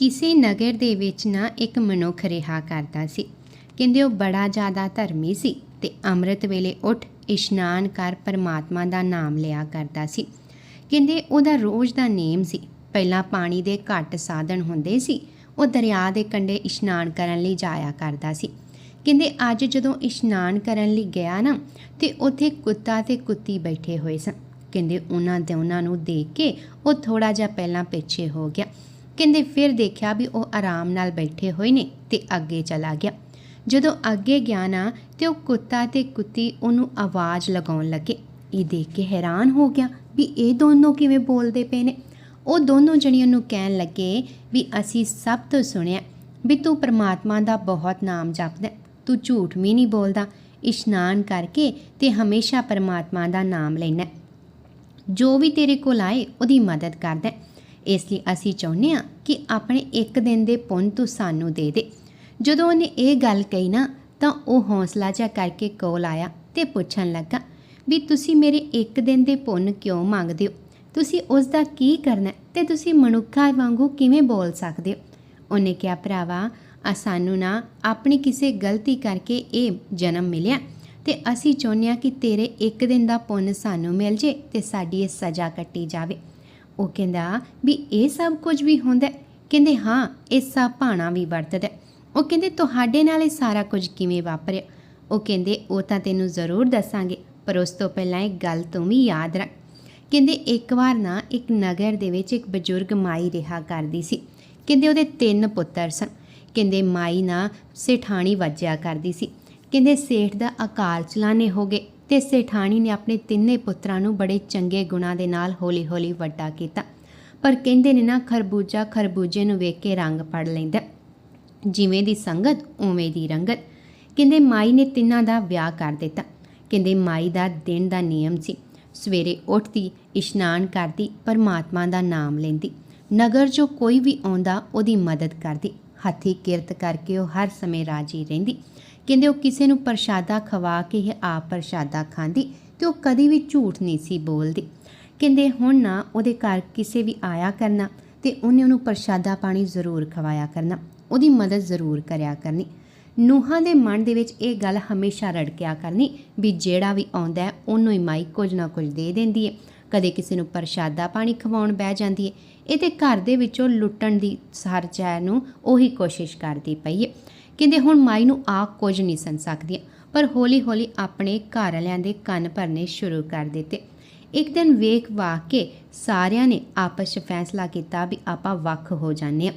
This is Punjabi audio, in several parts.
ਕਿਸੇ ਨਗਰ ਦੇ ਵਿੱਚ ਨਾ ਇੱਕ ਮਨੁੱਖ ਰਿਹਾ ਕਰਦਾ ਸੀ। ਕਹਿੰਦੇ ਉਹ ਬੜਾ ਜ਼ਿਆਦਾ ਧਰਮੀ ਸੀ ਤੇ ਅੰਮ੍ਰਿਤ ਵੇਲੇ ਉੱਠ ਇਸ਼ਨਾਨ ਕਰ ਪਰਮਾਤਮਾ ਦਾ ਨਾਮ ਲਿਆ ਕਰਦਾ ਸੀ। ਕਹਿੰਦੇ ਉਹਦਾ ਰੋਜ਼ ਦਾ ਨੇਮ ਸੀ। ਪਹਿਲਾਂ ਪਾਣੀ ਦੇ ਘੱਟ ਸਾਧਨ ਹੁੰਦੇ ਸੀ, ਉਹ ਦਰਿਆ ਦੇ ਕੰਢੇ ਇਸ਼ਨਾਨ ਕਰਨ ਲਈ ਜਾਇਆ ਕਰਦਾ ਸੀ। ਕਹਿੰਦੇ ਅੱਜ ਜਦੋਂ ਇਸ਼ਨਾਨ ਕਰਨ ਲਈ ਗਿਆ ਨਾ, ਤੇ ਉੱਥੇ ਕੁੱਤਾ ਤੇ ਕੁੱਤੀ ਬੈਠੇ ਹੋਏ ਸਨ। ਕਹਿੰਦੇ ਉਹਨਾਂ ਦੇ ਉਹਨਾਂ ਨੂੰ ਦੇਖ ਕੇ ਉਹ ਥੋੜਾ ਜਿਹਾ ਪਹਿਲਾਂ ਪਿੱਛੇ ਹੋ ਗਿਆ। ਕਹਿੰਦੇ ਫਿਰ ਦੇਖਿਆ ਵੀ ਉਹ ਆਰਾਮ ਨਾਲ ਬੈਠੇ ਹੋਏ ਨੇ ਤੇ ਅੱਗੇ ਚਲਾ ਗਿਆ। ਜਦੋਂ ਅੱਗੇ ਗਿਆ ਨਾ ਤੇ ਉਹ ਕੁੱਤਾ ਤੇ ਕੁੱਤੀ ਉਹਨੂੰ ਆਵਾਜ਼ ਲਗਾਉਣ ਲੱਗੇ। ਇਹ ਦੇਖ ਕੇ ਹੈਰਾਨ ਹੋ ਗਿਆ ਵੀ ਇਹ ਦੋਨੋਂ ਕਿਵੇਂ ਬੋਲਦੇ ਪਏ ਨੇ। ਉਹ ਦੋਨੋਂ ਜਣੀਆਂ ਨੂੰ ਕਹਿਣ ਲੱਗੇ ਵੀ ਅਸੀਂ ਸਭ ਤੋਂ ਸੁਣਿਆ ਵੀ ਤੂੰ ਪ੍ਰਮਾਤਮਾ ਦਾ ਬਹੁਤ ਨਾਮ ਜਪਦਾ ਤੂੰ ਝੂਠ ਵੀ ਨਹੀਂ ਬੋਲਦਾ। ਇਸ਼ਨਾਨ ਕਰਕੇ ਤੇ ਹਮੇਸ਼ਾ ਪ੍ਰਮਾਤਮਾ ਦਾ ਨਾਮ ਲੈਣਾ ਜੋ ਵੀ ਤੇਰੇ ਕੋਲ ਆਏ ਉਹਦੀ ਮਦਦ ਕਰਦਾ ਇਸ ਲਈ ਅਸੀਂ ਚਾਹੁੰਦੇ ਹਾਂ ਕਿ ਆਪਣੇ ਇੱਕ ਦਿਨ ਦੇ ਪੁੰਨ ਤੂੰ ਸਾਨੂੰ ਦੇ ਦੇ। ਜਦੋਂ ਉਹਨੇ ਇਹ ਗੱਲ ਕਹੀ ਨਾ, ਤਾਂ ਉਹ ਹੌਸਲਾ ਜਿਹਾ ਕਰਕੇ ਕੋਲ ਆਇਆ ਤੇ ਪੁੱਛਣ ਲੱਗਾ, ਵੀ ਤੁਸੀਂ ਮੇਰੇ ਇੱਕ ਦਿਨ ਦੇ ਪੁੰਨ ਕਿਉਂ ਮੰਗਦੇ ਹੋ? ਤੁਸੀਂ ਉਸ ਦਾ ਕੀ ਕਰਨਾ ਹੈ ਤੇ ਤੁਸੀਂ ਮਨੁੱਖਾਂ ਵਾਂਗੂ ਕਿਵੇਂ ਬੋਲ ਸਕਦੇ ਹੋ? ਉਹਨੇ ਕਿਹਾ, ਭਰਾਵਾ ਆ ਸਾਨੂੰ ਨਾ ਆਪਣੀ ਕਿਸੇ ਗਲਤੀ ਕਰਕੇ ਇਹ ਜਨਮ ਮਿਲਿਆ ਤੇ ਅਸੀਂ ਚਾਹੁੰਦੇ ਹਾਂ ਕਿ ਤੇਰੇ ਇੱਕ ਦਿਨ ਦਾ ਪੁੰਨ ਸਾਨੂੰ ਮਿਲ ਜੇ ਤੇ ਸਾਡੀ ਇਹ ਸਜ਼ਾ ਕੱਟੀ ਜਾਵੇ। ਉਹ ਕਹਿੰਦਾ ਵੀ ਇਹ ਸਭ ਕੁਝ ਵੀ ਹੁੰਦਾ ਕਹਿੰਦੇ ਹਾਂ, ਇਹ ਸਭ ਭਾਣਾ ਵੀ ਵਰਤਦਾ ਉਹ ਕਹਿੰਦੇ, ਤੁਹਾਡੇ ਨਾਲ ਇਹ ਸਾਰਾ ਕੁਝ ਕਿਵੇਂ ਵਾਪਰਿਆ? ਉਹ ਕਹਿੰਦੇ, ਉਹ ਤਾਂ ਤੈਨੂੰ ਜ਼ਰੂਰ ਦੱਸਾਂਗੇ, ਪਰ ਉਸ ਤੋਂ ਪਹਿਲਾਂ ਇੱਕ ਗੱਲ ਤੂੰ ਵੀ ਯਾਦ ਰੱਖ। ਕਹਿੰਦੇ, ਇੱਕ ਵਾਰ ਨਾ ਇੱਕ ਨਗਰ ਦੇ ਵਿੱਚ ਇੱਕ ਬਜ਼ੁਰਗ ਮਾਈ ਰਿਹਾ ਕਰਦੀ ਸੀ। ਕਹਿੰਦੇ, ਉਹਦੇ ਤਿੰਨ ਪੁੱਤਰ ਸਨ। ਕਹਿੰਦੇ, ਮਾਈ ਨਾ ਸੇਠਾਣੀ ਵੱਜਿਆ ਕਰਦੀ ਸੀ। ਕਹਿੰਦੇ, ਸੇਠ ਦਾ ਅਕਾਲ ਚਲਾਣੇ ਹੋ ਗਏ। ਤੇ ਸੇਠਾਣੀ ਨੇ ਆਪਣੇ ਤਿੰਨੇ ਪੁੱਤਰਾਂ ਨੂੰ ਬੜੇ ਚੰਗੇ ਗੁਣਾਂ ਦੇ ਨਾਲ ਹੌਲੀ-ਹੌਲੀ ਵੱਡਾ ਕੀਤਾ। ਪਰ ਕਹਿੰਦੇ ਨੇ ਨਾ, ਖਰਬੂਜਾ ਖਰਬੂਜੇ ਨੂੰ ਵੇਖ ਕੇ ਰੰਗ ਫੜ ਲੈਂਦਾ। ਜਿਵੇਂ ਦੀ ਸੰਗਤ, ਉਵੇਂ ਦੀ ਰੰਗਤ। ਕਹਿੰਦੇ ਮਾਈ ਨੇ ਤਿੰਨਾਂ ਦਾ ਵਿਆਹ ਕਰ ਦਿੱਤਾ। ਕਹਿੰਦੇ ਮਾਈ ਦਾ ਦਿਨ ਦਾ ਨਿਯਮ ਸੀ। ਸਵੇਰੇ ਉੱਠਦੀ, ਇਸ਼ਨਾਨ ਕਰਦੀ, ਪਰਮਾਤਮਾ ਦਾ ਨਾਮ ਲੈਂਦੀ। ਨਗਰ 'ਚੋਂ ਕੋਈ ਵੀ ਆਉਂਦਾ, ਉਹਦੀ ਮਦਦ ਕਰਦੀ। ਹੱਥੀ ਕਿਰਤ ਕਰਕੇ ਉਹ ਹਰ ਸਮੇਂ ਰਾਜੀ ਰਹਿੰਦੀ। ਕਹਿੰਦੇ ਉਹ ਕਿਸੇ ਨੂੰ ਪ੍ਰਸ਼ਾਦਾ ਖਵਾ ਕੇ ਹੀ ਆਪ ਪ੍ਰਸ਼ਾਦਾ ਖਾਂਦੀ ਤੇ ਉਹ ਕਦੀ ਵੀ ਝੂਠ ਨਹੀਂ ਸੀ ਬੋਲਦੀ। ਕਹਿੰਦੇ ਹੁਣ ਨਾ ਉਹਦੇ ਘਰ ਕਿਸੇ ਵੀ ਆਇਆ ਕਰਨਾ ਤੇ ਉਹਨੇ ਉਹਨੂੰ ਪ੍ਰਸ਼ਾਦਾ ਪਾਣੀ ਜ਼ਰੂਰ ਖਵਾਇਆ ਕਰਨਾ, ਉਹਦੀ ਮਦਦ ਜ਼ਰੂਰ ਕਰਿਆ ਕਰਨੀ। ਨੂਹਾਂ ਦੇ ਮਨ ਦੇ ਵਿੱਚ ਇਹ ਗੱਲ ਹਮੇਸ਼ਾ ਰੜਕਿਆ ਕਰਨੀ ਵੀ ਜਿਹੜਾ ਵੀ ਆਉਂਦਾ ਹੈ, ਉਹਨੂੰ ਹੀ ਮਾਈ ਕੁਝ ਨਾ ਕੁਝ ਦੇ ਦਿੰਦੀ ਹੈ। ਕਦੇ ਕਿਸੇ ਨੂੰ ਪ੍ਰਸ਼ਾਦਾ ਪਾਣੀ ਖਵਾਉਣ ਬਹਿ ਜਾਂਦੀ ਹੈ। ਇਹ ਤੇ ਘਰ ਦੇ ਵਿੱਚੋਂ ਲੁੱਟਣ ਦੀ ਹਰ ਚੈ ਨੂੰ ਉਹੀ ਕੋਸ਼ਿਸ਼ ਕਰਦੀ ਪਈ ਹੈ। ਕਹਿੰਦੇ ਹੁਣ ਮਾਈ ਨੂੰ ਆ ਕੁਝ ਨਹੀਂ ਸੁਣ ਸਕਦੀਆਂ ਪਰ ਹੌਲੀ-ਹੌਲੀ ਆਪਣੇ ਘਰ ਵਾਲਿਆਂ ਦੇ ਕੰਨ ਭਰਨੇ ਸ਼ੁਰੂ ਕਰ ਦਿੱਤੇ। ਇੱਕ ਦਿਨ ਵੇਖ ਵਾਕ ਕੇ ਸਾਰਿਆਂ ਨੇ ਆਪਸ 'ਚ ਫੈਸਲਾ ਕੀਤਾ ਵੀ ਆਪਾਂ ਵੱਖ ਹੋ ਜਾਂਦੇ ਹਾਂ।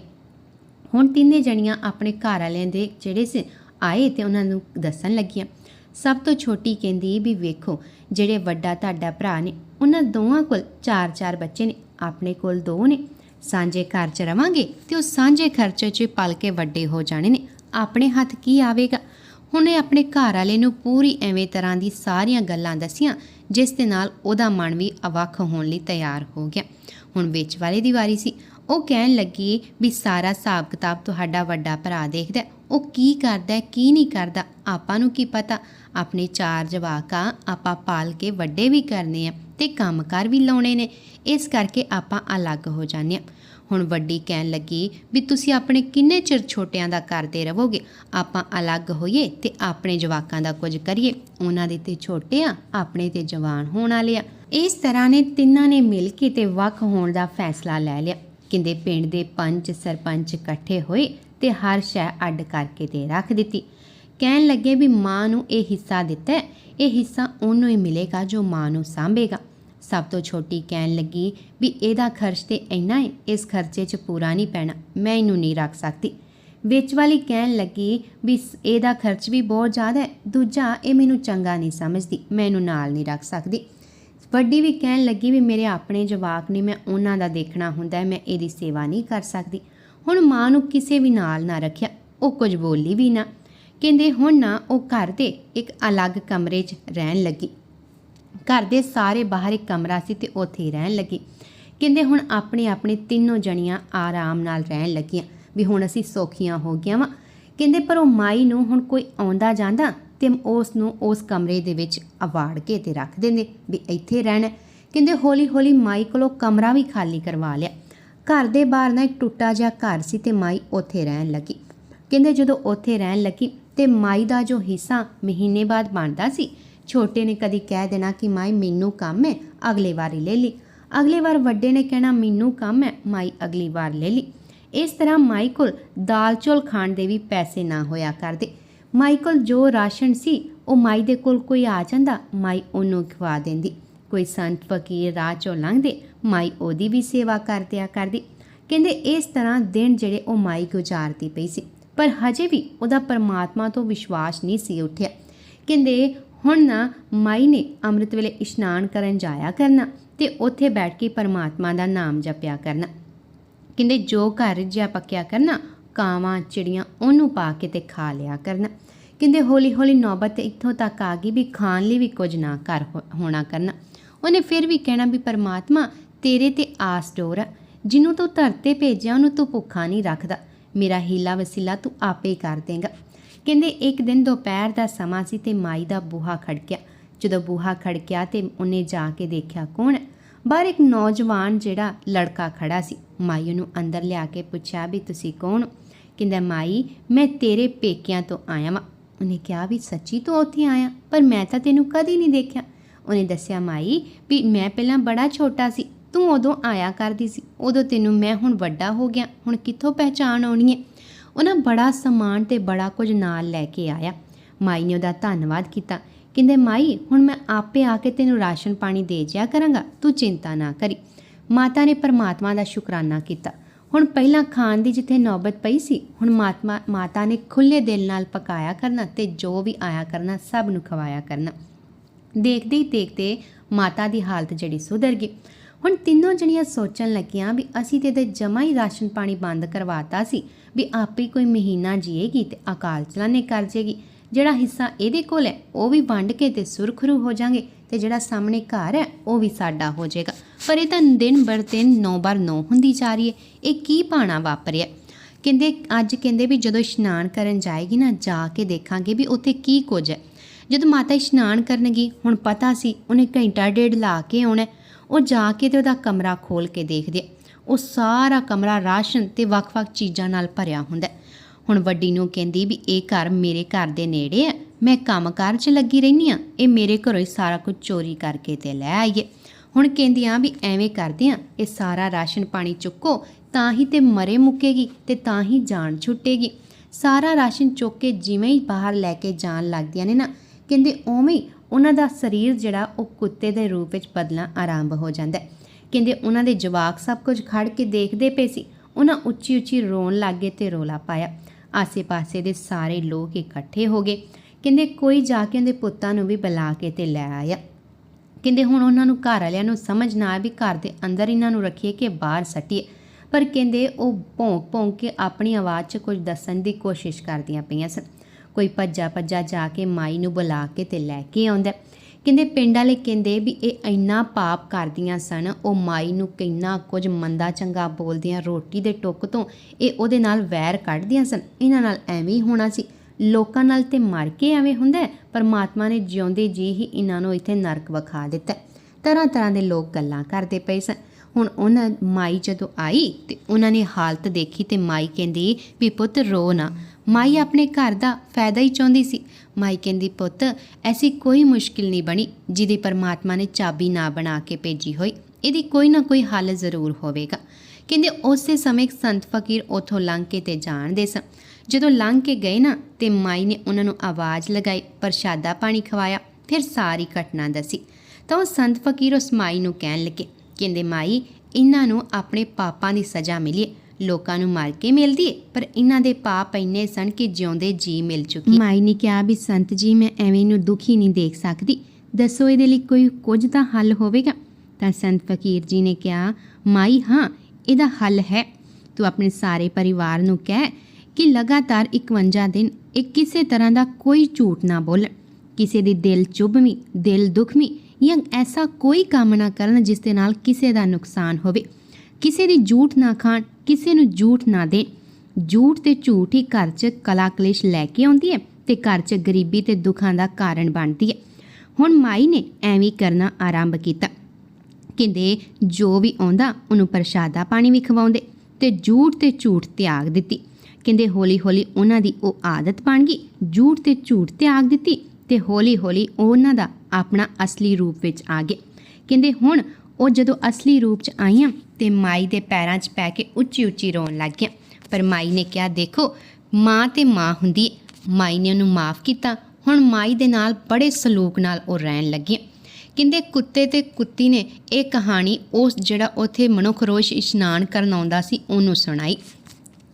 ਹੁਣ ਤਿੰਨੇ ਜਣੀਆਂ ਆਪਣੇ ਘਰ ਵਾਲਿਆਂ ਦੇ ਜਿਹੜੇ ਸੀ ਆਏ ਤੇ ਉਹਨਾਂ ਨੂੰ ਦੱਸਣ ਲੱਗੀਆਂ। ਸਭ ਤੋਂ ਛੋਟੀ ਕਹਿੰਦੀ ਵੀ ਵੇਖੋ, ਜਿਹੜੇ ਵੱਡਾ ਤੁਹਾਡਾ ਭਰਾ ਨੇ, ਉਹਨਾਂ ਦੋਵਾਂ ਕੋਲ ਚਾਰ ਚਾਰ ਬੱਚੇ ਨੇ, ਆਪਣੇ ਕੋਲ ਦੋ ਨੇ। ਸਾਂਝੇ ਘਰ 'ਚ ਰਵਾਂਗੇ ਤੇ ਉਹ ਸਾਂਝੇ ਖਰਚੇ 'ਚ ਪਲ ਕੇ ਵੱਡੇ ਹੋ ਜਾਣੇ ਨੇ। ਆਪਣੇ ਹੱਥ ਕੀ ਆਵੇਗਾ? ਹੁਣ ਇਹ ਆਪਣੇ ਘਰ ਵਾਲੇ ਨੂੰ ਪੂਰੀ ਐਵੇਂ ਤਰ੍ਹਾਂ ਦੀ ਸਾਰੀਆਂ ਗੱਲਾਂ ਦੱਸੀਆਂ, ਜਿਸ ਦੇ ਨਾਲ ਉਹਦਾ ਮਨ ਵੀ ਅਵੱਖ ਹੋਣ ਲਈ ਤਿਆਰ ਹੋ ਗਿਆ। ਹੁਣ ਵਿੱਚ ਵਾਲੇ ਦੀ ਵਾਰੀ ਸੀ। ਉਹ ਕਹਿਣ ਲੱਗੀ ਵੀ ਸਾਰਾ ਹਿਸਾਬ ਕਿਤਾਬ ਤੁਹਾਡਾ ਵੱਡਾ ਭਰਾ ਦੇਖਦਾ ਉਹ ਕੀ ਕਰਦਾ ਕੀ ਨਹੀਂ ਕਰਦਾ? ਆਪਾਂ ਨੂੰ ਕੀ ਪਤਾ? ਆਪਣੇ ਚਾਰ ਜਵਾਕਾਂ ਆਪਾਂ ਪਾਲ ਕੇ ਵੱਡੇ ਵੀ ਕਰਨੇ ਆ ਤੇ ਕੰਮਕਾਰ ਵੀ ਲਾਉਣੇ ਨੇ। ਇਸ ਕਰਕੇ ਆਪਾਂ ਅਲੱਗ ਹੋ ਜਾਂਦੇ ਆ। ਹੁਣ ਵੱਡੀ ਕਹਿਣ ਲੱਗੀ ਵੀ ਤੁਸੀਂ ਆਪਣੇ ਕਿੰਨੇ ਚਿਰ ਛੋਟਿਆਂ ਦਾ ਕਰਦੇ ਰਹੋਗੇ? ਆਪਾਂ ਅਲੱਗ ਹੋਈਏ ਤੇ ਆਪਣੇ ਜਵਾਕਾਂ ਦਾ ਕੁਝ ਕਰੀਏ। ਉਹਨਾਂ ਦੇ ਤੇ ਛੋਟੇ ਆ ਆਪਣੇ ਤੇ ਜਵਾਨ ਹੋਣ ਵਾਲੇ ਆ। ਇਸ ਤਰ੍ਹਾਂ ਨੇ ਤਿੰਨਾਂ ਨੇ ਮਿਲ ਕੇ ਤੇ ਵੱਖ ਹੋਣ ਦਾ ਫੈਸਲਾ ਲੈ ਲਿਆ। ਕਹਿੰਦੇ ਪਿੰਡ ਦੇ ਪੰਚ ਸਰਪੰਚ ਇਕੱਠੇ ਹੋਏ ਤੇ ਹਰ ਸ਼ੈ ਅੱਡ ਕਰਕੇ ਤੇ ਰੱਖ ਦਿੱਤੀ। ਕਹਿਣ ਲੱਗੇ ਵੀ ਮਾਂ ਨੂੰ ਇਹ ਹਿੱਸਾ ਦਿੱਤਾ ਇਹ ਹਿੱਸਾ ਉਹਨੂੰ ਹੀ ਮਿਲੇਗਾ ਜੋ ਮਾਂ ਨੂੰ ਸਾਂਭੇਗਾ। ਸਭ ਤੋਂ ਛੋਟੀ ਕਹਿਣ ਲੱਗੀ ਵੀ ਇਹਦਾ ਖਰਚ ਤੇ ਇੰਨਾ ਹੈ ਇਸ ਖਰਚੇ 'ਚ ਪੂਰਾ ਨਹੀਂ ਪੈਣਾ, ਮੈਂ ਇਹਨੂੰ ਨਹੀਂ ਰੱਖ ਸਕਦੀ। ਵਿੱਚ ਵਾਲੀ ਕਹਿਣ ਲੱਗੀ ਵੀ ਸ- ਇਹਦਾ ਖਰਚ ਵੀ ਬਹੁਤ ਜ਼ਿਆਦਾ ਹੈ ਦੂਜਾ ਇਹ ਮੈਨੂੰ ਚੰਗਾ ਨਹੀਂ ਸਮਝਦੀ, ਮੈਂ ਇਹਨੂੰ ਨਾਲ ਨਹੀਂ ਰੱਖ ਸਕਦੀ। ਵੱਡੀ ਵੀ ਕਹਿਣ ਲੱਗੀ ਵੀ ਮੇਰੇ ਆਪਣੇ ਜਵਾਕ ਨੇ, ਮੈਂ ਉਹਨਾਂ ਦਾ ਦੇਖਣਾ ਹੁੰਦਾ ਹੈ ਮੈਂ ਇਹਦੀ ਸੇਵਾ ਨਹੀਂ ਕਰ ਸਕਦੀ। ਹੁਣ ਮਾਂ ਨੂੰ ਕਿਸੇ ਵੀ ਨਾਲ ਨਾ ਰੱਖਿਆ, ਉਹ ਕੁਝ ਬੋਲੀ ਵੀ ਨਾ। ਕਹਿੰਦੇ ਹੁਣ ਨਾ ਉਹ ਘਰ ਦੇ ਇੱਕ ਅਲੱਗ ਕਮਰੇ 'ਚ ਰਹਿਣ ਲੱਗੀ। ਘਰ ਦੇ ਸਾਰੇ ਬਾਹਰ ਇੱਕ ਕਮਰਾ ਸੀ ਤੇ ਉੱਥੇ ਹੀ ਰਹਿਣ ਲੱਗੀ। ਕਹਿੰਦੇ ਹੁਣ ਆਪਣੇ ਆਪਣੇ ਤਿੰਨੋਂ ਜਣੀਆਂ ਆਰਾਮ ਨਾਲ ਰਹਿਣ ਲੱਗੀਆਂ ਵੀ ਹੁਣ ਅਸੀਂ ਸੌਖੀਆਂ ਹੋ ਗਈਆਂ ਵਾਂ। ਕਹਿੰਦੇ ਪਰ ਉਹ ਮਾਈ ਨੂੰ ਹੁਣ ਕੋਈ ਆਉਂਦਾ ਜਾਂਦਾ ਤੇ ਉਸ ਨੂੰ ਉਸ ਕਮਰੇ ਦੇ ਵਿੱਚ ਅਵਾੜ ਕੇ ਤੇ ਰੱਖ ਦਿੰਦੇ ਵੀ ਇੱਥੇ ਰਹਿਣਾ। ਕਹਿੰਦੇ ਹੌਲੀ ਹੌਲੀ ਮਾਈ ਕੋਲੋਂ ਕਮਰਾ ਵੀ ਖਾਲੀ ਕਰਵਾ ਲਿਆ। ਘਰ ਦੇ ਬਾਹਰ ਨਾ ਇੱਕ ਟੁੱਟਾ ਜਿਹਾ ਘਰ ਸੀ ਤੇ ਮਾਈ ਉੱਥੇ ਰਹਿਣ ਲੱਗੀ। ਕਹਿੰਦੇ ਜਦੋਂ ਉੱਥੇ ਰਹਿਣ ਲੱਗੀ ਤੇ ਮਾਈ ਦਾ ਜੋ ਹਿੱਸਾ ਮਹੀਨੇ ਬਾਅਦ ਬਣਦਾ ਸੀ ਛੋਟੇ ਨੇ ਕਦੀ ਕਹਿ ਦੇਣਾ ਕਿ ਮਾਈ ਮੈਨੂੰ ਕੰਮ ਹੈ ਅਗਲੇ ਵਾਰੀ ਲੈ ਲਈ। ਅਗਲੇ ਵਾਰ ਵੱਡੇ ਨੇ ਕਹਿਣਾ, ਮੈਨੂੰ ਕੰਮ ਹੈ ਮਾਈ ਅਗਲੀ ਵਾਰ ਲੈ ਲਈ। ਇਸ ਤਰ੍ਹਾਂ ਮਾਈ ਕੋਲ ਦਾਲ ਚੌਲ ਖਾਣ ਦੇ ਵੀ ਪੈਸੇ ਨਾ ਹੋਇਆ ਕਰਦੇ। ਮਾਈ ਕੋਲ ਜੋ ਰਾਸ਼ਨ ਸੀ, ਉਹ ਮਾਈ ਦੇ ਕੋਲ ਕੋਈ ਆ ਜਾਂਦਾ, ਮਾਈ ਉਹਨੂੰ ਖਵਾ ਦਿੰਦੀ। ਕੋਈ ਸੰਤ, ਫਕੀਰ, ਰਾਹ ਚੋਂ ਲੰਘਦੇ, ਮਾਈ ਉਹਦੀ ਵੀ ਸੇਵਾ ਕਰਦਿਆ ਕਰਦੀ। ਕਹਿੰਦੇ ਇਸ ਤਰ੍ਹਾਂ ਦਿਨ ਜਿਹੜੇ ਉਹ ਮਾਈ ਗੁਜ਼ਾਰਦੀ ਪਈ ਸੀ, ਪਰ ਹਜੇ ਵੀ ਉਹਦਾ ਪਰਮਾਤਮਾ ਤੋਂ ਵਿਸ਼ਵਾਸ ਨਹੀਂ ਸੀ ਉੱਠਿਆ। ਕਹਿੰਦੇ ਹੁਣ ਨਾ ਮਾਈ ਨੇ ਅੰਮ੍ਰਿਤ ਵੇਲੇ ਇਸ਼ਨਾਨ ਕਰਨ ਜਾਇਆ ਕਰਨਾ ਤੇ ਉੱਥੇ ਬੈਠ ਕੇ ਪਰਮਾਤਮਾ ਦਾ ਨਾਮ ਜਪਿਆ ਕਰਨਾ। ਕਹਿੰਦੇ, ਜੋ ਘਰ ਜਿਹਾ ਪੱਕਿਆ ਕਰਨਾ, ਕਾਵਾਂ ਚਿੜੀਆਂ ਉਹਨੂੰ ਪਾ ਕੇ ਤੇ ਖਾ ਲਿਆ ਕਰਨਾ। ਕਹਿੰਦੇ ਹੌਲੀ ਹੌਲੀ ਨੌਬਤ ਇੱਥੋਂ ਤੱਕ ਆ ਗਈ ਵੀ ਖਾਣ ਲਈ ਵੀ ਕੁਝ ਨਾ ਕਰ ਹੋਣਾ ਕਰਨਾ। ਉਹਨੇ ਫਿਰ ਵੀ ਕਹਿਣਾ ਵੀ, ਪਰਮਾਤਮਾ, ਤੇਰੇ ਤੇ ਆਸ ਡੋਰ ਆ। ਜਿਹਨੂੰ ਤੂੰ ਧਰਤੇ ਭੇਜਿਆ, ਉਹਨੂੰ ਤੂੰ ਭੁੱਖਾ ਨਹੀਂ ਰੱਖਦਾ। ਮੇਰਾ ਹੀਲਾ ਵਸੀਲਾ ਤੂੰ ਆਪੇ ਕਰ ਦੇਗਾ। ਕਹਿੰਦੇ ਇੱਕ ਦਿਨ ਦੁਪਹਿਰ ਦਾ ਸਮਾਂ ਸੀ ਤੇ ਮਾਈ ਦਾ ਬੂਹਾ ਖੜਕਿਆ। ਜਦੋਂ ਬੂਹਾ ਖੜਕਿਆ ਤੇ ਉਹਨੇ ਜਾ ਕੇ ਦੇਖਿਆ ਕੌਣ? ਬਾਹਰ ਇੱਕ ਨੌਜਵਾਨ ਜਿਹੜਾ ਲੜਕਾ ਖੜਾ ਸੀ। ਮਾਈ ਉਹਨੂੰ ਅੰਦਰ ਲਿਆ ਕੇ ਪੁੱਛਿਆ ਵੀ ਤੁਸੀਂ ਕੌਣ? ਹੋ ਕਹਿੰਦਾ, ਮਾਈ, ਮੈਂ ਤੇਰੇ ਪੇਕਿਆਂ ਤੋਂ ਆਇਆ ਵਾਂ। ਉਹਨੇ ਕਿਹਾ ਵੀ, ਸੱਚੀ ਤੂੰ ਉੱਥੇ ਆਇਆ? ਪਰ ਮੈਂ ਤਾਂ ਤੈਨੂੰ ਕਦੀ ਨਹੀਂ ਦੇਖਿਆ। ਉਹਨੇ ਦੱਸਿਆ, ਮਾਈ, ਵੀ ਮੈਂ ਪਹਿਲਾਂ ਬੜਾ ਛੋਟਾ ਸੀ। ਤੂੰ ਉਦੋਂ ਆਇਆ ਕਰਦੀ ਸੀ। ਉਦੋਂ ਤੈਨੂੰ ਮੈਂ ਹੁਣ ਵੱਡਾ ਹੋ ਗਿਆ। ਹੁਣ ਕਿੱਥੋਂ ਪਹਿਚਾਣ ਆਉਣੀ ਹੈ? ਉਹਨਾਂ ਬੜਾ ਸਮਾਨ ਤੇ ਬੜਾ ਕੁਝ ਨਾਲ ਲੈ ਕੇ ਆਇਆ। ਮਾਈ ਨੇ ਉਹਦਾ ਧੰਨਵਾਦ ਕੀਤਾ। ਕਹਿੰਦੇ, ਮਾਈ, ਹੁਣ ਮੈਂ ਆਪੇ ਆ ਕੇ ਤੈਨੂੰ ਰਾਸ਼ਨ ਪਾਣੀ ਦੇ ਜਿਆ ਕਰਾਂਗਾ। ਤੂੰ ਚਿੰਤਾ ਨਾ ਕਰੀ। ਮਾਤਾ ਨੇ ਪਰਮਾਤਮਾ ਦਾ ਸ਼ੁਕਰਾਨਾ ਕੀਤਾ। ਹੁਣ ਪਹਿਲਾਂ ਖਾਣ ਦੀ ਜਿੱਥੇ ਨੌਬਤ ਪਈ ਸੀ, ਹੁਣ ਮਾਤਮਾ ਮਾਤਾ ਨੇ ਖੁੱਲੇ ਦਿਲ ਨਾਲ ਪਕਾਇਆ ਕਰਨਾ ਤੇ ਜੋ ਵੀ ਆਇਆ ਕਰਨਾ, ਸਭ ਨੂੰ ਖਵਾਇਆ ਕਰਨਾ। ਦੇਖਦੇ ਹੀ ਦੇਖਦੇ ਮਾਤਾ ਦੀ ਹਾਲਤ ਜਿਹੜੀ ਸੁਧਰ ਗਈ। ਹੁਣ ਤਿੰਨੋਂ ਜਣੀਆਂ ਸੋਚਣ ਲੱਗੀਆਂ ਵੀ ਅਸੀਂ ਤੇ ਤੇ ਜਮਾ ਹੀ ਰਾਸ਼ਨ ਪਾਣੀ ਬੰਦ ਕਰਵਾਤਾ ਸੀ ਵੀ ਆਪੇ ਕੋਈ ਮਹੀਨਾ ਜੀਏਗੀ ਤੇ ਅਕਾਲ ਚਲਾਣੇ ਕਰ ਜੇਗੀ। ਜਿਹੜਾ ਹਿੱਸਾ ਇਹਦੇ ਕੋਲ ਹੈ, ਉਹ ਵੀ ਵੰਡ ਕੇ ਤੇ ਸੁਰਖਰੂ ਹੋ ਜਾਾਂਗੇ ਤੇ ਜਿਹੜਾ ਸਾਹਮਣੇ ਘਰ ਹੈ, ਉਹ ਵੀ ਸਾਡਾ ਹੋ ਜਾਏਗਾ। ਪਰ ਇਹ ਤਾਂ ਦਿਨ ਬਰ ਦਿਨ ਨੌ ਬਰ ਨੌ ਹੁੰਦੀ ਜਾ ਰਹੀ ਹੈ। ਇਹ ਕੀ ਪਾਣਾ ਵਾਪਰਿਆ? ਕਹਿੰਦੇ, ਅੱਜ ਕਹਿੰਦੇ ਵੀ ਜਦੋਂ ਇਸ਼ਨਾਨ ਕਰਨ ਜਾਏਗੀ ਨਾ, ਜਾ ਕੇ ਦੇਖਾਂਗੇ ਵੀ ਉੱਥੇ ਕੀ ਕੁਝ ਹੈ। ਜਦੋਂ ਮਾਤਾ ਇਸ਼ਨਾਨ ਕਰਨਗੀ, ਹੁਣ ਪਤਾ ਸੀ ਉਹਨੇ ਘੰਟਾ ਡੇਢ ਲਾ ਕੇ ਆਉਣਾ ਉਹ ਜਾ ਕੇ ਤੇ ਉਹਦਾ ਕਮਰਾ ਖੋਲ ਕੇ ਦੇਖਦੇ ਉਹ ਸਾਰਾ ਕਮਰਾ ਰਾਸ਼ਨ ਤੇ ਵੱਖ-ਵੱਖ ਚੀਜ਼ਾਂ ਨਾਲ ਭਰਿਆ ਹੁੰਦਾ ਹੁਣ ਵੱਡੀ ਨੂੰ ਕਹਿੰਦੀ ਵੀ ਇਹ ਘਰ ਮੇਰੇ ਘਰ ਦੇ ਨੇੜੇ ਹੈ। ਮੈਂ ਕੰਮਕਾਰ 'ਚ ਲੱਗੀ ਰਹਿੰਦੀ ਆ ਇਹ ਮੇਰੇ ਘਰੋਂ ਹੀ ਸਾਰਾ ਕੁਝ ਚੋਰੀ ਕਰਕੇ ਤੇ ਲੈ ਆਈਏ ਹੁਣ ਕਹਿੰਦੀਆਂ ਵੀ ਐਵੇਂ ਕਰਦੇ ਆ ਇਹ ਸਾਰਾ ਰਾਸ਼ਨ ਪਾਣੀ ਚੁੱਕੋ, ਤਾਂ ਹੀ ਤੇ ਮਰੇ ਮੁੱਕੇਗੀ ਤੇ ਤਾਂ ਹੀ ਜਾਨ ਛੁੱਟੇਗੀ। ਸਾਰਾ ਰਾਸ਼ਨ ਚੁੱਕ ਕੇ ਜਿਵੇਂ ਹੀ ਬਾਹਰ ਲੈ ਕੇ ਜਾਣ ਲੱਗਦੀਆਂ ਨੇ ਨਾ। ਕਹਿੰਦੇ ਉਵੇਂ ਹੀ ਉਹਨਾਂ ਦਾ ਸਰੀਰ ਜਿਹੜਾ ਉਹ ਕੁੱਤੇ ਦੇ ਰੂਪ ਵਿੱਚ ਬਦਲਣਾ ਆਰੰਭ ਹੋ ਜਾਂਦਾ ਹੈ। ਕਹਿੰਦੇ ਉਹਨਾਂ ਦੇ ਜਵਾਕ ਸਭ ਕੁਝ ਖੜ ਕੇ ਦੇਖਦੇ ਪਏ ਸੀ। ਉਹਨਾਂ ਉੱਚੀ ਉੱਚੀ ਰੋਣ ਲੱਗੇ ਤੇ ਰੋਲਾ ਪਾਇਆ। ਆਸੇ-ਪਾਸੇ ਦੇ ਸਾਰੇ ਲੋਕ ਇਕੱਠੇ ਹੋ ਗਏ। ਕਹਿੰਦੇ ਕੋਈ ਜਾ ਕੇ ਉਹਦੇ ਪੁੱਤਾਂ ਨੂੰ ਵੀ ਬੁਲਾ ਕੇ ਤੇ ਲੈ ਆਇਆ। ਕਹਿੰਦੇ ਹੁਣ ਉਹਨਾਂ ਨੂੰ ਘਰ ਵਾਲਿਆਂ ਨੂੰ ਸਮਝ ਨਾ ਆ ਵੀ ਘਰ ਦੇ ਅੰਦਰ ਇਹਨਾਂ ਨੂੰ ਰੱਖੀਏ ਕਿ ਬਾਹਰ ਸੱਟੀਏ। ਪਰ ਕਹਿੰਦੇ ਉਹ ਭੌਂਕ ਭੌਂਕ ਕੇ ਆਪਣੀ ਆਵਾਜ਼ 'ਚ ਕੁਝ ਦੱਸਣ ਦੀ ਕੋਸ਼ਿਸ਼ ਕਰਦੀਆਂ ਪਈਆਂ ਸਨ। ਕੋਈ ਭੱਜਾ ਭੱਜਾ ਜਾ ਕੇ ਮਾਈ ਨੂੰ ਬੁਲਾ ਕੇ ਤੇ ਲੈ ਕੇ ਆਉਂਦਾ ਕਹਿੰਦੇ ਪਿੰਡ ਵਾਲੇ ਕਹਿੰਦੇ ਵੀ ਇਹ ਇੰਨਾ ਪਾਪ ਕਰਦੀਆਂ ਸਨ, ਉਹ ਮਾਈ ਨੂੰ ਕਿੰਨਾ ਕੁਝ ਮੰਦਾ ਚੰਗਾ ਬੋਲਦੀਆਂ, ਰੋਟੀ ਦੇ ਟੁੱਕ ਤੋਂ ਇਹ ਉਹਦੇ ਨਾਲ ਵੈਰ ਕੱਢਦੀਆਂ ਸਨ। ਇਹਨਾਂ ਨਾਲ ਐਵੇਂ ਹੀ ਹੋਣਾ ਸੀ। ਲੋਕਾਂ ਨਾਲ ਤੇ ਮਰ ਕੇ ਐਵੇਂ ਹੁੰਦਾ ਪਰਮਾਤਮਾ ਨੇ ਜਿਉਂਦੇ ਜੀ ਹੀ ਇਹਨਾਂ ਨੂੰ ਇੱਥੇ ਨਰਕ ਵਿਖਾ ਦਿੱਤਾ ਤਰ੍ਹਾਂ ਤਰ੍ਹਾਂ ਦੇ ਲੋਕ ਗੱਲਾਂ ਕਰਦੇ ਪਏ ਸਨ। ਹੁਣ ਉਹਨਾਂ, ਮਾਈ ਜਦੋਂ ਆਈ ਤੇ ਉਹਨਾਂ ਨੇ ਹਾਲਤ ਦੇਖੀ ਤੇ ਮਾਈ ਕਹਿੰਦੀ ਵੀ ਪੁੱਤ ਰੋ ਨਾ। ਮਾਈ ਆਪਣੇ ਘਰ ਦਾ ਫਾਇਦਾ ਹੀ ਚਾਹੁੰਦੀ ਸੀ। ਮਾਈ ਕਹਿੰਦੀ, ਪੁੱਤ, ਐਸੀ ਕੋਈ ਮੁਸ਼ਕਿਲ ਨਹੀਂ ਬਣੀ ਜਿਹਦੀ ਪਰਮਾਤਮਾ ਨੇ ਚਾਬੀ ਨਾ ਬਣਾ ਕੇ ਭੇਜੀ ਹੋਈ। ਇਹਦੀ ਕੋਈ ਨਾ ਕੋਈ ਹੱਲ ਜ਼ਰੂਰ ਹੋਵੇਗਾ। ਕਹਿੰਦੇ, ਉਸੇ ਸਮੇਂ ਸੰਤ ਫਕੀਰ ਉਥੋਂ ਲੰਘ ਕੇ ਤੇ ਜਾਣਦੇ ਸਨ। ਜਦੋਂ ਲੰਘ ਕੇ ਗਏ ਨਾ, ਤੇ ਮਾਈ ਨੇ ਉਹਨਾਂ ਨੂੰ ਆਵਾਜ਼ ਲਗਾਈ, ਪ੍ਰਸ਼ਾਦਾ ਪਾਣੀ ਖਵਾਇਆ, ਫਿਰ ਸਾਰੀ ਘਟਨਾ ਦੱਸੀ। ਤਾਂ ਉਹ ਸੰਤ ਫਕੀਰ ਉਸ ਮਾਈ ਨੂੰ ਕਹਿਣ ਲੱਗੇ, ਕਹਿੰਦੇ, ਮਾਈ, ਇਹਨਾਂ ਨੂੰ ਆਪਣੇ ਪਾਪਾਂ ਦੀ ਸਜ਼ਾ ਮਿਲੀ ਲੋਕਾਂ ਨੂੰ ਮਾਰ ਕੇ ਮਿਲਦੀ ਏ। ਪਰ ਇਹਨਾਂ ਦੇ ਪਾਪ ਇੰਨੇ ਸਨ ਕਿ ਜਿਉਂਦੇ ਜੀ ਮਿਲ ਚੁੱਕੀ। ਮਾਈ ਨੇ ਕਿਹਾ ਵੀ, ਸੰਤ ਜੀ, ਮੈਂ ਐਵੇਂ ਨੂੰ ਦੁਖੀ ਨਹੀਂ ਦੇਖ ਸਕਦੀ। ਦੱਸੋ ਇਹਦੇ ਲਈ ਕੋਈ ਕੁਝ ਤਾਂ ਹੱਲ ਹੋਵੇਗਾ? ਤਾਂ ਸੰਤ ਫਕੀਰ ਜੀ ਨੇ ਕਿਹਾ, ਮਾਈ, ਹਾਂ, ਇਹਦਾ ਹੱਲ ਹੈ। ਤੂੰ ਆਪਣੇ ਸਾਰੇ ਪਰਿਵਾਰ ਨੂੰ ਕਹਿ ਕਿ ਲਗਾਤਾਰ 51 ਦਿਨ ਇਹ ਕਿਸੇ ਤਰ੍ਹਾਂ ਦਾ ਕੋਈ ਝੂਠ ਨਾ ਬੋਲਣ। ਕਿਸੇ ਦੀ ਦਿਲ ਚੁਭਵੀਂ, ਦਿਲ ਦੁਖਵੀਂ ਜਾਂ ਐਸਾ ਕੋਈ ਕੰਮ ਨਾ ਕਰਨ ਜਿਸ ਦੇ ਨਾਲ ਕਿਸੇ ਦਾ ਨੁਕਸਾਨ ਹੋਵੇ। ਕਿਸੇ ਦੀ ਝੂਠ ਨਾ ਖਾਣ ਕਿਸੇ ਨੂੰ ਝੂਠ ਨਾ ਦੇਣ ਝੂਠ ਤੇ ਝੂਠ ਹੀ ਘਰ 'ਚ ਕਲਾ ਕਲੇਸ਼ ਲੈ ਕੇ ਆਉਂਦੀ ਹੈ ਤੇ ਘਰ 'ਚ ਗਰੀਬੀ ਤੇ ਦੁੱਖਾਂ ਦਾ ਕਾਰਨ ਬਣਦੀ ਹੈ। ਹੁਣ ਮਾਈ ਨੇ ਐਵੇਂ ਕਰਨਾ ਆਰੰਭ ਕੀਤਾ। ਕਹਿੰਦੇ, ਜੋ ਵੀ ਆਉਂਦਾ, ਉਹਨੂੰ ਪ੍ਰਸ਼ਾਦਾ ਪਾਣੀ ਵੀ ਖਵਾਉਂਦੇ ਤੇ ਝੂਠ ਤੇ ਝੂਠ ਤਿਆਗ ਦਿੱਤੀ। ਕਹਿੰਦੇ ਹੌਲੀ ਹੌਲੀ ਉਹਨਾਂ ਦੀ ਉਹ ਆਦਤ ਬਣ ਗਈ। ਝੂਠ ਤੇ ਝੂਠ ਤਿਆਗ ਦਿੱਤੀ ਤੇ ਹੌਲੀ ਹੌਲੀ ਉਹਨਾਂ ਦਾ ਆਪਣਾ ਅਸਲੀ ਰੂਪ ਵਿੱਚ ਆ ਗਏ ਕਹਿੰਦੇ, ਹੁਣ ਉਹ ਜਦੋਂ ਅਸਲੀ ਰੂਪ 'ਚ ਆਈਆਂ ਤੇ ਮਾਈ ਦੇ ਪੈਰਾਂ 'ਚ ਪੈ ਕੇ ਉੱਚੀ ਉੱਚੀ ਰੋਣ ਲੱਗ ਗਿਆ ਪਰ ਮਾਈ ਨੇ ਕਿਹਾ, ਦੇਖੋ, ਮਾਂ ਤੇ ਮਾਂ ਹੁੰਦੀ ਹੈ। ਮਾਈ ਨੇ ਉਹਨੂੰ ਮਾਫ ਕੀਤਾ ਹੁਣ ਮਾਈ ਦੇ ਨਾਲ ਬੜੇ ਸਲੂਕ ਨਾਲ ਉਹ ਰਹਿਣ ਲੱਗੀ ਕਹਿੰਦੇ, ਕੁੱਤੇ ਤੇ ਕੁੱਤੀ ਨੇ ਇਹ ਕਹਾਣੀ ਉਸ ਜਿਹੜਾ ਉੱਥੇ ਮਨੋਖਰੋਸ਼ ਇਸ਼ਨਾਨ ਕਰਨ ਆਉਂਦਾ ਸੀ, ਉਹਨੂੰ ਸੁਣਾਈ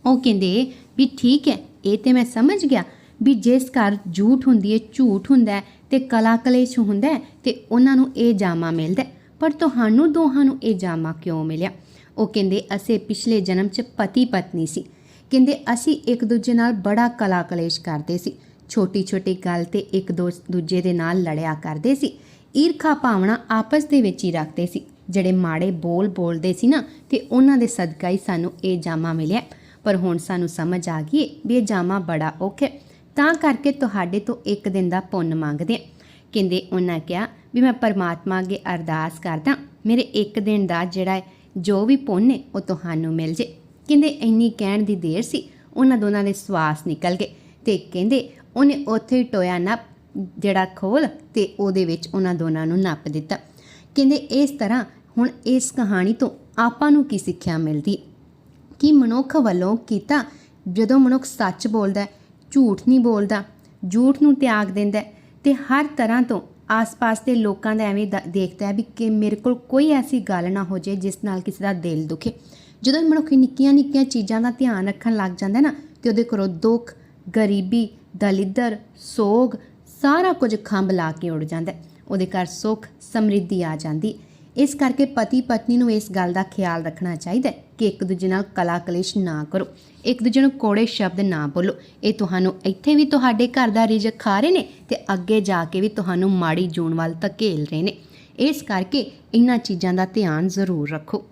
ਉਹ ਕਹਿੰਦੇ, ਵੀ ਠੀਕ ਹੈ, ਇਹ ਤੇ ਮੈਂ ਸਮਝ ਗਿਆ ਵੀ ਜਿਸ ਘਰ ਝੂਠ ਹੁੰਦੀ ਹੈ, ਝੂਠ ਹੁੰਦਾ ਹੈ ਤੇ ਕਲਾ ਕਲੇਸ਼ ਹੁੰਦਾ ਹੈ ਤੇ ਉਹਨਾਂ ਨੂੰ ਇਹ ਜਾਮਾ ਮਿਲਦਾ ਹੈ। ਪਰ ਤੁਹਾਨੂੰ ਦੋਹਾਂ ਨੂੰ ਇਹ ਜਾਮਾ ਕਿਉਂ ਮਿਲਿਆ? ਉਹ ਕਹਿੰਦੇ, ਅਸੀਂ ਪਿਛਲੇ ਜਨਮ 'ਚ ਪਤੀ ਪਤਨੀ ਸੀ। ਕਹਿੰਦੇ, ਅਸੀਂ ਇੱਕ ਦੂਜੇ ਨਾਲ ਬੜਾ ਕਲਾ ਕਲੇਸ਼ ਕਰਦੇ ਸੀ। ਛੋਟੀ ਛੋਟੀ ਗੱਲ ਤੇ ਇੱਕ ਦੋ ਦੂਜੇ ਦੇ ਨਾਲ ਲੜਿਆ ਕਰਦੇ ਸੀ। ਈਰਖਾ ਭਾਵਨਾ ਆਪਸ ਦੇ ਵਿੱਚ ਹੀ ਰੱਖਦੇ ਸੀ। ਜਿਹੜੇ ਮਾੜੇ ਬੋਲ ਬੋਲਦੇ ਸੀ ਨਾ, ਤੇ ਉਹਨਾਂ ਦੇ ਸਦਕਾ ਹੀ ਸਾਨੂੰ ਇਹ ਜਾਮਾ ਮਿਲਿਆ। ਪਰ ਹੁਣ ਸਾਨੂੰ ਸਮਝ ਆ ਗਈ ਵੀ ਇਹ ਜਾਮਾ ਬੜਾ ਔਖਾ ਤਾਂ ਕਰਕੇ ਤੁਹਾਡੇ ਤੋਂ ਇੱਕ ਦਿਨ ਦਾ ਪੁੰਨ ਮੰਗਦੇ ਹਾਂ। ਕਹਿੰਦੇ, ਉਹਨਾਂ ਕਿਹਾ ਵੀ ਮੈਂ ਪਰਮਾਤਮਾ ਅੱਗੇ ਅਰਦਾਸ ਕਰਦਾ ਮੇਰੇ ਇੱਕ ਦਿਨ ਦਾ ਜਿਹੜਾ ਹੈ, ਜੋ ਵੀ ਪੁੰਨ ਹੈ ਉਹ ਤੁਹਾਨੂੰ ਮਿਲ ਜੇ। ਕਹਿੰਦੇ ਇੰਨੀ ਕਹਿਣ ਦੀ ਦੇਰ ਸੀ ਉਹਨਾਂ ਦੋਨਾਂ ਦੇ ਸਵਾਸ ਨਿਕਲ ਗਏ ਤੇ ਕਹਿੰਦੇ ਉਹਨੇ ਉੱਥੇ ਹੀ ਟੋਇਆ ਨੱਪ ਜਿਹੜਾ ਖੋਲ ਤੇ ਉਹਦੇ ਵਿੱਚ ਉਹਨਾਂ ਦੋਨਾਂ ਨੂੰ ਨੱਪ ਦਿੱਤਾ। ਕਹਿੰਦੇ ਇਸ ਤਰ੍ਹਾਂ ਹੁਣ ਇਸ ਕਹਾਣੀ ਤੋਂ ਆਪਾਂ ਨੂੰ ਕੀ ਸਿੱਖਿਆ ਮਿਲਦੀ ਕਿ ਮਨੁੱਖ ਵੱਲੋਂ ਕੀਤਾ ਜਦੋਂ ਮਨੁੱਖ ਸੱਚ ਬੋਲਦਾ ਝੂਠ ਨਹੀਂ ਬੋਲਦਾ ਝੂਠ ਨੂੰ ਤਿਆਗ ਦਿੰਦਾ ਹੈ ਤੇ ਹਰ ਤਰ੍ਹਾਂ ਤੋਂ ਆਸ-ਪਾਸ ਦੇ ਲੋਕਾਂ ਦਾ ਐਵੇਂ ਦ- ਦੇਖਦਾ ਹੈ ਵੀ ਕਿ ਮੇਰੇ ਕੋਲ ਕੋਈ ਐਸੀ ਗੱਲ ਨਾ ਹੋ ਜੇ ਜਿਸ ਨਾਲ ਕਿਸੇ ਦਾ ਦਿਲ ਦੁਖੇ। ਜਦੋਂ ਮਨੁੱਖ ਨਿੱਕੀਆਂ ਨਿੱਕੀਆਂ ਚੀਜ਼ਾਂ ਦਾ ਧਿਆਨ ਰੱਖਣ ਲੱਗ ਜਾਂਦਾ ਨਾ ਤੇ ਉਹਦੇ ਕੋਲੋਂ ਦੁੱਖ, ਗਰੀਬੀ, ਦਲਿੱਦਰ, ਸੋਗ ਸਾਰਾ ਕੁਝ ਖੰਭ ਲਾ ਕੇ ਉੱਡ ਜਾਂਦਾ ਉਹਦੇ ਘਰ ਸੁੱਖ, ਸਮਰਿੱਧੀ ਆ ਜਾਂਦੀ ਇਸ ਕਰਕੇ ਪਤੀ ਪਤਨੀ ਨੂੰ ਇਸ ਗੱਲ ਦਾ ਖਿਆਲ ਰੱਖਣਾ ਚਾਹੀਦਾ ਹੈ ਕਿ ਇੱਕ ਦੂਜੇ ਨਾਲ ਕਲਾ ਕਲੇਸ਼ ਨਾ ਕਰੋ। ਇੱਕ ਦੂਜੇ ਨੂੰ ਕੋੜੇ ਸ਼ਬਦ ਨਾ ਬੋਲੋ। ਇਹ ਤੁਹਾਨੂੰ ਇੱਥੇ ਵੀ ਤੁਹਾਡੇ ਘਰ ਦਾ ਰਿਜ਼ਕ ਖਾ ਰਹੇ ਨੇ ਤੇ ਅੱਗੇ ਜਾ ਕੇ ਵੀ ਤੁਹਾਨੂੰ ਮਾੜੀ ਜੂਨ ਵੱਲ ਧਕੇਲ ਰਹੇ ਨੇ। ਇਸ ਕਰਕੇ ਇਹਨਾਂ ਚੀਜ਼ਾਂ ਦਾ ਧਿਆਨ ਜ਼ਰੂਰ ਰੱਖੋ।